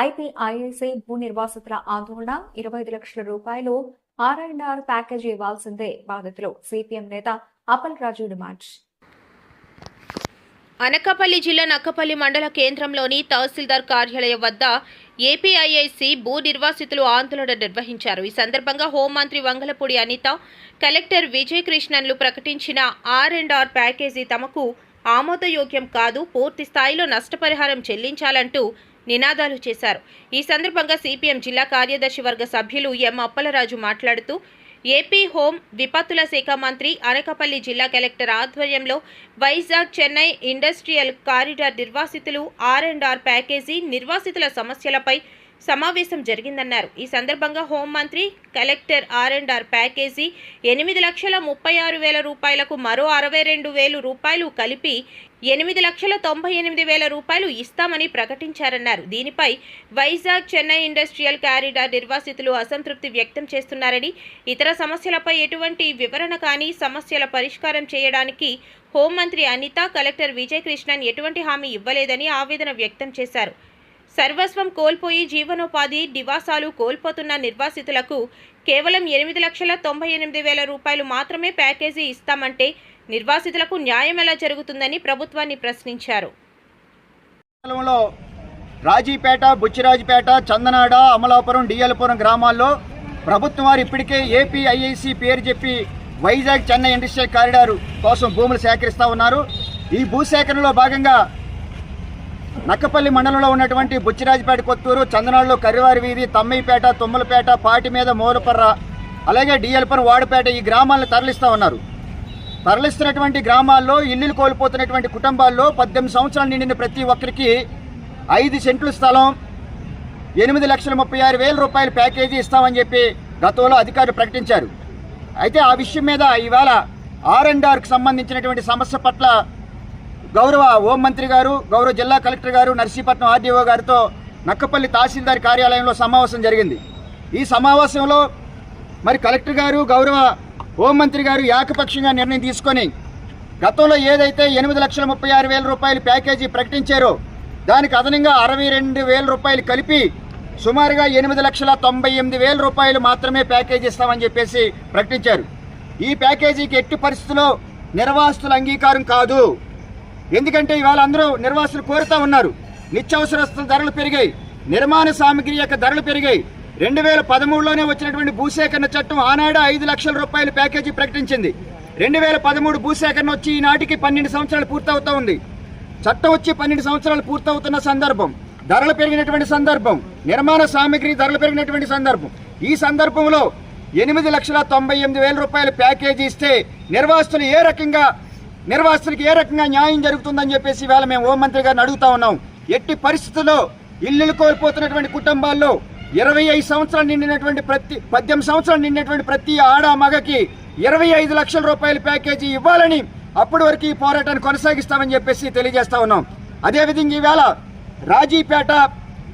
నక్కపల్లిలో భూ నిర్వాసితుల ఆందోళన ఇరవై ఐదు లక్షల రూపాయలు ఆర్ అండ్ ఆర్ ప్యాకేజీ ఇవ్వాల్సిందే బాధితులు. సిపిఎం నేత అపల్ రాజు డిమాండ్. అనకాపల్లి జిల్లా నక్కపల్లి మండల కేంద్రంలోని తహసీల్దార్ కార్యాలయం వద్ద ఏపీఐఐసి భూ నిర్వాసితులు ఆందోళన నిర్వహించారు. ఈ సందర్భంగా హోంమంత్రి వంగలపూడి అనిత కలెక్టర్ విజయ్ కృష్ణన్లు ప్రకటించిన ఆర్ అండ్ ఆర్ ప్యాకేజీ తమకు ఆమోదయోగ్యం కాదు పూర్తి స్థాయిలో నష్టపరిహారం చెల్లించాలంటూ నినాదాలు చేశారు. ఈ సందర్భంగా సిపిఎం జిల్లా కార్యదర్శి వర్గ సభ్యులు ఎం అప్పలరాజు మాట్లాడుతూ ఏపీ హోం విపత్తుల శాఖ మంత్రి అనకపల్లి జిల్లా కలెక్టర్ ఆధ్వర్యంలో వైజాగ్ చెన్నై ఇండస్ట్రియల్ కారిడార్ నిర్వాసితులు ఆర్ అండ్ ఆర్ ప్యాకేజీ నిర్వాసితుల సమస్యలపై సమావేశం జరిగిందన్నారు. ఈ సందర్భంగా హోంమంత్రి collector R and R package ఎనిమిది లక్షల ముప్పై ఆరు వేల రూపాయలకు మరో అరవై రెండు వేలు రూపాయలు కలిపి ఎనిమిది లక్షల తొంభై ఎనిమిది వేల రూపాయలు ఇస్తామని ప్రకటించారన్నారు. దీనిపై వైజాగ్ చెన్నై ఇండస్ట్రియల్ కారిడార్ నిర్వాసితులు అసంతృప్తి వ్యక్తం చేస్తున్నారని ఇతర సమస్యలపై ఎటువంటి వివరణ కానీ సమస్యల పరిష్కారం చేయడానికి హోంమంత్రి అనిత కలెక్టర్ విజయకృష్ణన్ ఎటువంటి హామీ ఇవ్వలేదని ఆవేదన వ్యక్తం చేశారు. సర్వస్వం కోల్పోయి జీవనోపాధి నివాసాలు కోల్పోతున్న నిర్వాసితులకు కేవలం ఎనిమిది లక్షల తొంభై ఎనిమిది వేల రూపాయలు మాత్రమే ప్యాకేజీ ఇస్తామంటే నిర్వాసితులకు న్యాయం ఎలా జరుగుతుందని ప్రభుత్వాన్ని ప్రశ్నించారు. రాజీపేట బుచ్చిరాజుపేట చందనాడ అమలాపురం డిఎల్పురం గ్రామాల్లో ప్రభుత్వం వారు ఇప్పటికే ఏపీఐఐసి పేరు చెప్పి వైజాగ్ చెన్నై ఇండస్ట్రియల్ కారిడార్ కోసం భూములు సేకరిస్తూ ఉన్నారు. ఈ భూసేకరణలో భాగంగా నక్కపల్లి మండలంలో ఉన్నటువంటి బుచ్చిరాజుపేట కొత్తూరు చందనాళ్ళు కరివారి వీధి తమ్మిపేట తుమ్మలపేట పాటి మీద మూలపర్ర అలాగే డిఎల్పర్ వాడుపేట ఈ గ్రామాలను తరలిస్తూ ఉన్నారు. తరలిస్తున్నటువంటి గ్రామాల్లో ఇల్లులు కోల్పోతున్నటువంటి కుటుంబాల్లో పద్దెనిమిది సంవత్సరాలు నిండిన ప్రతి ఒక్కరికి ఐదు సెంట్లు స్థలం ఎనిమిది లక్షల ముప్పై ఆరు వేల రూపాయల ప్యాకేజీ ఇస్తామని చెప్పి గతంలో అధికారులు ప్రకటించారు. అయితే ఆ విషయం మీద ఇవాళ ఆర్ అండ్ ఆర్కు సంబంధించినటువంటి సమస్య పట్ల గౌరవ హోం మంత్రి గారు గౌరవ జిల్లా కలెక్టర్ గారు నర్సీపట్నం ఆర్డీఓ గారితో నక్కపల్లి తహసీల్దార్ కార్యాలయంలో సమావేశం జరిగింది. ఈ సమావేశంలో మరి కలెక్టర్ గారు గౌరవ హోంమంత్రి గారు ఏకపక్షంగా నిర్ణయం తీసుకొని గతంలో ఏదైతే ఎనిమిది లక్షల ముప్పై ఆరు వేల రూపాయలు ప్యాకేజీ ప్రకటించారో దానికి అదనంగా అరవై రెండు వేల రూపాయలు కలిపి సుమారుగా ఎనిమిది లక్షల తొంభై ఎనిమిది వేల రూపాయలు మాత్రమే ప్యాకేజీ ఇస్తామని చెప్పేసి ప్రకటించారు. ఈ ప్యాకేజీకి ఎట్టి పరిస్థితుల్లో నిర్వాసితుల అంగీకారం కాదు. ఎందుకంటే ఇవాళ అందరూ నిర్వాసులు కోరుతూ ఉన్నారు. నిత్యావసర వస్తువుల ధరలు పెరిగాయి. నిర్మాణ సామగ్రి యొక్క ధరలు పెరిగాయి. రెండు వేల పదమూడులోనే వచ్చినటువంటి భూసేకరణ చట్టం ఆనాడు ఐదు లక్షల రూపాయల ప్యాకేజీ ప్రకటించింది. రెండు వేల పదమూడు భూసేకరణ వచ్చి ఈనాటికి పన్నెండు సంవత్సరాలు పూర్తవుతూ ఉంది. చట్టం వచ్చి పన్నెండు సంవత్సరాలు పూర్తవుతున్న సందర్భం ధరలు పెరిగినటువంటి సందర్భం నిర్మాణ సామగ్రి ధరలు పెరిగినటువంటి సందర్భం. ఈ సందర్భంలో ఎనిమిది లక్షల తొంభై ఎనిమిది వేల రూపాయల ప్యాకేజీ ఇస్తే నిర్వాసితులు ఏ రకంగా నిర్వాసితులకు ఏ రకంగా న్యాయం జరుగుతుందని చెప్పేసి ఇవాళ మేము హోంమంత్రి గారిని అడుగుతా ఉన్నాం. ఎట్టి పరిస్థితుల్లో ఇల్లులు కోల్పోతున్నటువంటి కుటుంబాల్లో ఇరవై ఐదు సంవత్సరాలు నిండినటువంటి ప్రతి పద్దెనిమిది సంవత్సరాలు నిండినటువంటి ప్రతి ఆడ మగకి ఇరవై ఐదు లక్షల రూపాయల ప్యాకేజీ ఇవ్వాలని అప్పటి వరకు ఈ పోరాటాన్ని కొనసాగిస్తామని చెప్పేసి తెలియజేస్తా ఉన్నాం. అదేవిధంగా ఈవేళ రాజీపేట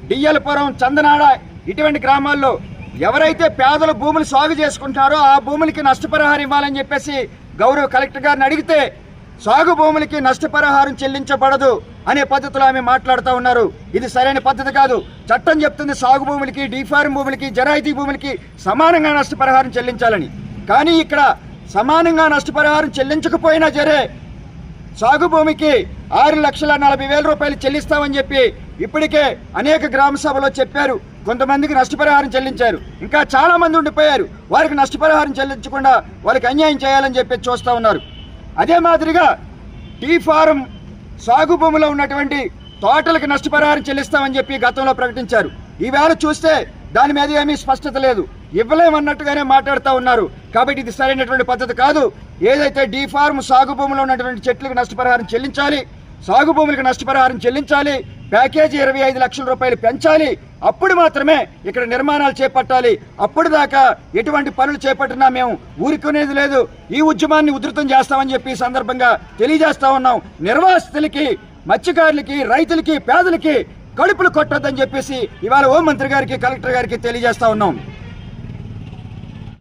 డియ్యలపురం చందనాడ ఇటువంటి గ్రామాల్లో ఎవరైతే పేదలు భూములు సాగు చేసుకుంటారో ఆ భూములకి నష్టపరిహారం ఇవ్వాలని చెప్పేసి గౌరవ కలెక్టర్ గారిని అడిగితే సాగు భూములకి నష్టపరిహారం చెల్లించబడదు అనే పద్ధతిలో ఆమె మాట్లాడుతూ ఉన్నారు. ఇది సరైన పద్ధతి కాదు. చట్టం చెప్తుంది సాగు భూములకి డీఫార్మ్ భూములకి జరాయితీ భూములకి సమానంగా నష్టపరిహారం చెల్లించాలని. కానీ ఇక్కడ సమానంగా నష్టపరిహారం చెల్లించకపోయినా సరే సాగు భూమికి ఆరు లక్షల నలభై వేల రూపాయలు చెల్లిస్తామని చెప్పి ఇప్పటికే అనేక గ్రామ సభలో చెప్పారు. కొంతమందికి నష్టపరిహారం చెల్లించారు. ఇంకా చాలామంది ఉండిపోయారు. వారికి నష్టపరిహారం చెల్లించకుండా వాళ్ళకి అన్యాయం చేయాలని చెప్పి చూస్తూ ఉన్నారు. అదే మాదిరిగా టీ ఫారం సాగు భూమిలో ఉన్నటువంటి తోటలకు నష్టపరిహారం చెల్లిస్తామని చెప్పి గతంలో ప్రకటించారు. ఈవేళ చూస్తే దాని మీద ఏమీ స్పష్టత లేదు. ఇవ్వలేమన్నట్టుగానే మాట్లాడుతూ ఉన్నారు. కాబట్టి ఇది సరైనటువంటి పద్ధతి కాదు. ఏదైతే డీ ఫార్మ్ సాగు భూమిలో ఉన్నటువంటి చెట్లకు నష్టపరిహారం చెల్లించాలి సాగు భూములకు నష్టపరిహారం చెల్లించాలి ప్యాకేజీ ఇరవై ఐదు లక్షల రూపాయలు పెంచాలి. అప్పుడు మాత్రమే ఇక్కడ నిర్మాణాలు చేపట్టాలి. అప్పుడు దాకా ఎటువంటి పనులు చేపట్టినా మేము ఊరుకునేది లేదు. ఈ ఉద్యమాన్ని ఉధృతం చేస్తామని చెప్పి సందర్భంగా తెలియజేస్తా ఉన్నాం. నిర్వాసితులకి మత్స్యకారులకి రైతులకి పేదలకి కడుపులు కొట్టొద్దని చెప్పేసి ఇవాళ హోంమంత్రి గారికి కలెక్టర్ గారికి తెలియజేస్తా ఉన్నాం.